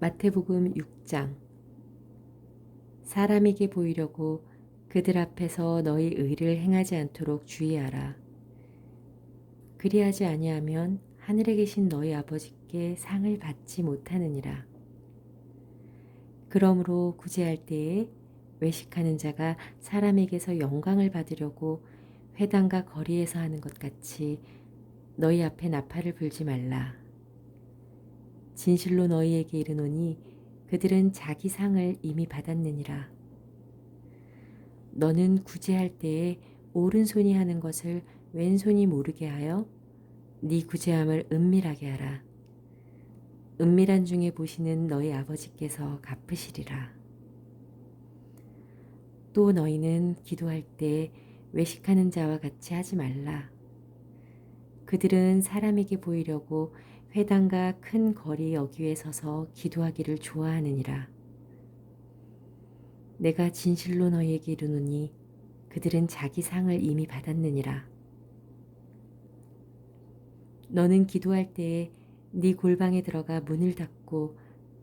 마태복음 6장 사람에게 보이려고 그들 앞에서 너희 의를 행하지 않도록 주의하라. 그리하지 아니하면 하늘에 계신 너희 아버지께 상을 받지 못하느니라. 그러므로 구제할 때에 외식하는 자가 사람에게서 영광을 받으려고 회당과 거리에서 하는 것 같이 너희 앞에 나팔을 불지 말라. 진실로 너희에게 이르노니 그들은 자기 상을 이미 받았느니라. 너는 구제할 때에 오른손이 하는 것을 왼손이 모르게 하여 네 구제함을 은밀하게 하라. 은밀한 중에 보시는 너희 아버지께서 갚으시리라. 또 너희는 기도할 때 외식하는 자와 같이 하지 말라. 그들은 사람에게 보이려고 회당과 큰 거리 여기에 서서 기도하기를 좋아하느니라. 내가 진실로 너희에게 이르노니 그들은 자기 상을 이미 받았느니라. 너는 기도할 때에 네 골방에 들어가 문을 닫고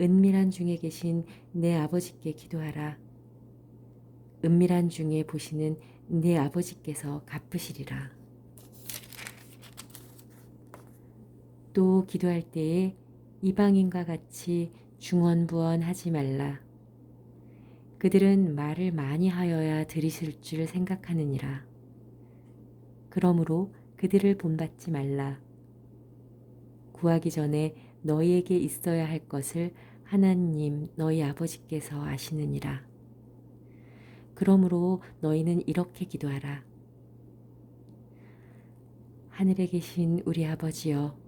은밀한 중에 계신 내 아버지께 기도하라. 은밀한 중에 보시는 네 아버지께서 갚으시리라. 또 기도할 때에 이방인과 같이 중언부언하지 말라. 그들은 말을 많이 하여야 들으실 줄 생각하느니라. 그러므로 그들을 본받지 말라. 구하기 전에 너희에게 있어야 할 것을 하나님 너희 아버지께서 아시느니라. 그러므로 너희는 이렇게 기도하라. 하늘에 계신 우리 아버지여,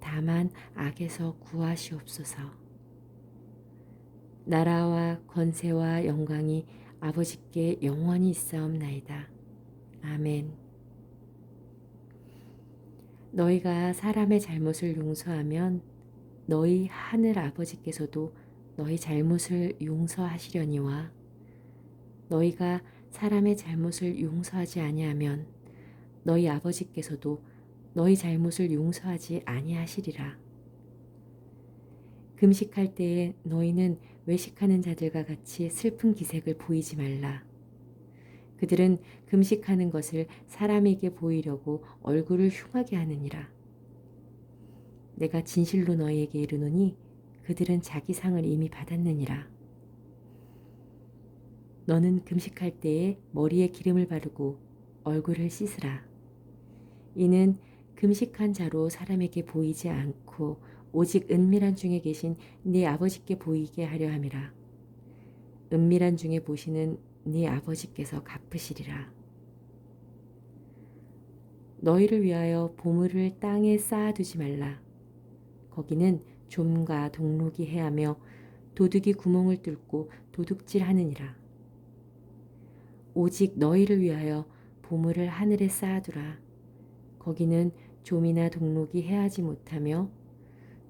다만 악에서 구하시옵소서. 나라와 권세와 영광이 아버지께 영원히 있사옵나이다. 아멘. 너희가 사람의 잘못을 용서하면 너희 하늘 아버지께서도 너희 잘못을 용서하시려니와 너희가 사람의 잘못을 용서하지 아니하면 너희 아버지께서도 너희 잘못을 용서하지 아니하시리라. 금식할 때에 너희는 외식하는 자들과 같이 슬픈 기색을 보이지 말라. 그들은 금식하는 것을 사람에게 보이려고 얼굴을 흉하게 하느니라. 내가 진실로 너희에게 이르노니 그들은 자기 상을 이미 받았느니라. 너는 금식할 때에 머리에 기름을 바르고 얼굴을 씻으라. 이는 금식한 자로 사람에게 보이지 않고 오직 은밀한 중에 계신 네 아버지께 보이게 하려 함이라. 은밀한 중에 보시는 네 아버지께서 갚으시리라. 너희를 위하여 보물을 땅에 쌓아두지 말라. 거기는 좀과 동록이 해하며 도둑이 구멍을 뚫고 도둑질하느니라. 오직 너희를 위하여 보물을 하늘에 쌓아두라. 거기는 좀이나 동록이 해하지 못하며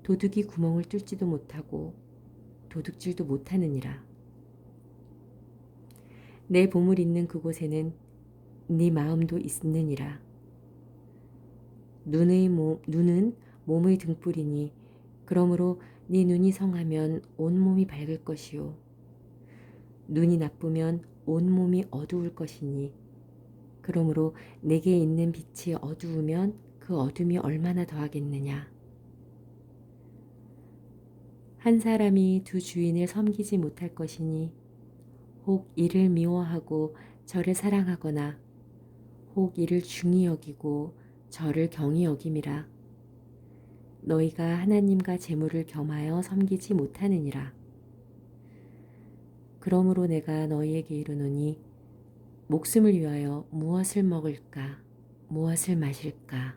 도둑이 구멍을 뚫지도 못하고 도둑질도 못하느니라. 내 보물 있는 그곳에는 네 마음도 있느니라. 눈의 몸, 눈은 몸의 등불이니 그러므로 네 눈이 성하면 온 몸이 밝을 것이요 눈이 나쁘면 온 몸이 어두울 것이니 그러므로 내게 있는 빛이 어두우면 그 어둠이 얼마나 더하겠느냐? 한 사람이 두 주인을 섬기지 못할 것이니 혹 이를 미워하고 저를 사랑하거나 혹 이를 중히 여기고 저를 경히 여김이라. 너희가 하나님과 재물을 겸하여 섬기지 못하느니라. 그러므로 내가 너희에게 이르노니 목숨을 위하여 무엇을 먹을까? 무엇을 마실까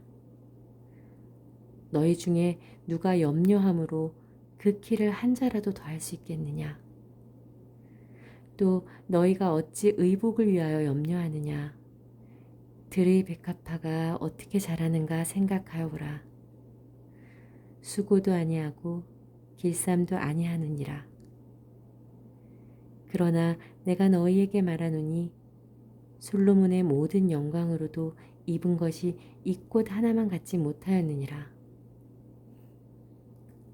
너희 중에 누가 염려함으로 그 키를 한 자라도 더할 수 있겠느냐? 또 너희가 어찌 의복을 위하여 염려하느냐? 들의 백합화가 어떻게 자라는가 생각하여 보라. 수고도 아니하고 길쌈도 아니하느니라. 그러나 내가 너희에게 말하노니 솔로몬의 모든 영광으로도 입은 것이 이 꽃 하나만 갖지 못하였느니라.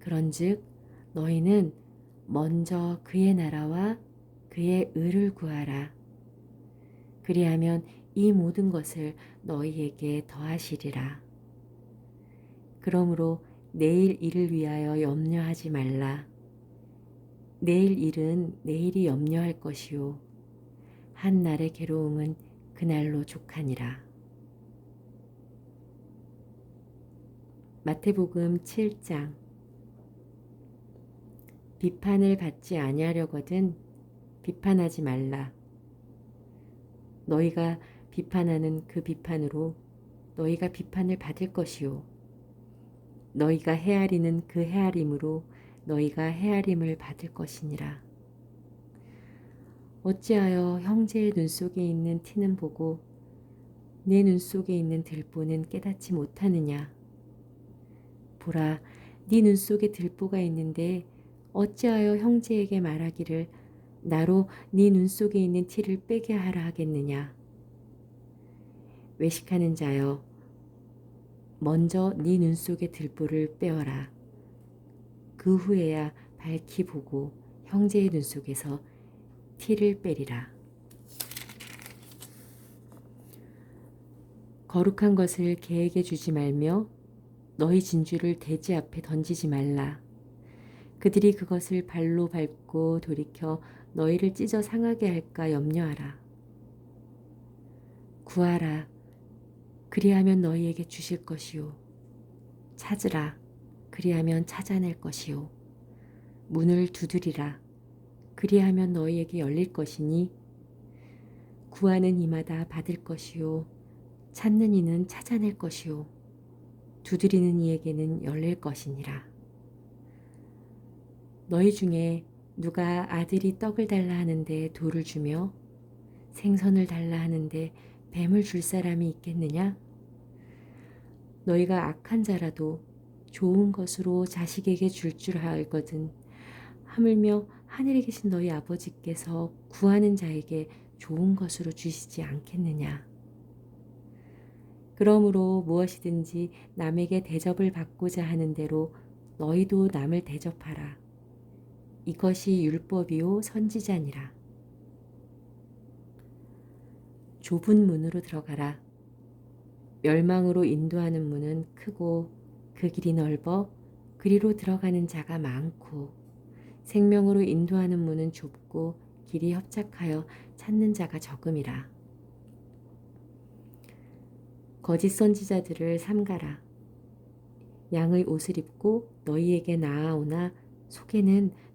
그런즉 너희는 먼저 그의 나라와 그의 의를 구하라. 그리하면 이 모든 것을 너희에게 더하시리라. 그러므로 내일 일을 위하여 염려하지 말라. 내일 일은 내일이 염려할 것이요. 한 날의 괴로움은 그날로 족하니라. 마태복음 7장 비판을 받지 아니하려거든 비판하지 말라. 너희가 비판하는 그 비판으로 너희가 비판을 받을 것이요. 너희가 헤아리는 그 헤아림으로 너희가 헤아림을 받을 것이니라. 어찌하여 형제의 눈 속에 있는 티는 보고 내 눈 속에 있는 들보는 깨닫지 못하느냐? 보라, 네 눈 속에 들보가 있는데 어찌하여 형제에게 말하기를 나로 네 눈 속에 있는 티를 빼게 하라 하겠느냐? 외식하는 자여, 먼저 네 눈 속의 들보를 빼어라. 그 후에야 밝히 보고 형제의 눈 속에서 티를 빼리라. 거룩한 것을 개에게 주지 말며 너희 진주를 돼지 앞에 던지지 말라. 그들이 그것을 발로 밟고 돌이켜 너희를 찢어 상하게 할까 염려하라. 구하라. 그리하면 너희에게 주실 것이요. 찾으라. 그리하면 찾아낼 것이요. 문을 두드리라. 그리하면 너희에게 열릴 것이니 구하는 이마다 받을 것이요. 찾는 이는 찾아낼 것이요. 두드리는 이에게는 열릴 것이니라. 너희 중에 누가 아들이 떡을 달라 하는데 돌을 주며 생선을 달라 하는데 뱀을 줄 사람이 있겠느냐? 너희가 악한 자라도 좋은 것으로 자식에게 줄줄 알거든. 하물며 하늘에 계신 너희 아버지께서 구하는 자에게 좋은 것으로 주시지 않겠느냐. 그러므로 무엇이든지 남에게 대접을 받고자 하는 대로 너희도 남을 대접하라. 이것이 율법이요 선지자니라. 좁은 문으로 들어가라. 멸망으로 인도하는 문은 크고 그 길이 넓어 그리로 들어가는 자가 많고 생명으로 인도하는 문은 좁고 길이 협착하여 찾는 자가 적음이라. 거짓 선지자들을 삼가라. 양의 옷을 입고 너희에게 나아오나 속에는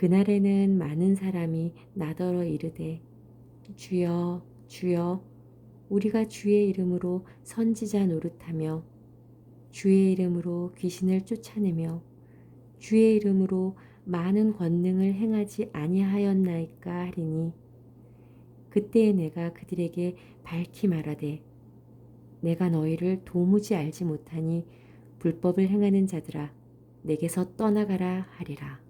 그날에는 많은 사람이 나더러 이르되 주여 주여 우리가 주의 이름으로 선지자 노릇하며 주의 이름으로 귀신을 쫓아내며 주의 이름으로 많은 권능을 행하지 아니하였나이까 하리니 그때에 내가 그들에게 밝히 말하되 내가 너희를 도무지 알지 못하니 불법을 행하는 자들아 내게서 떠나가라 하리라.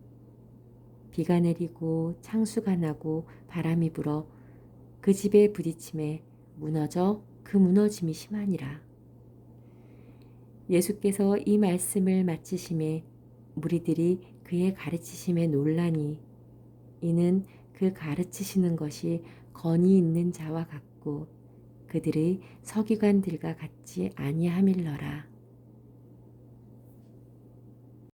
비가 내리고 창수가 나고 바람이 불어 그 집에 부딪힘에 무너져 그 무너짐이 심하니라. 예수께서 이 말씀을 마치심에 무리들이 그의 가르치심에 놀라니 이는 그 가르치시는 것이 건이 있는 자와 같고 그들의 서기관들과 같지 아니함일러라.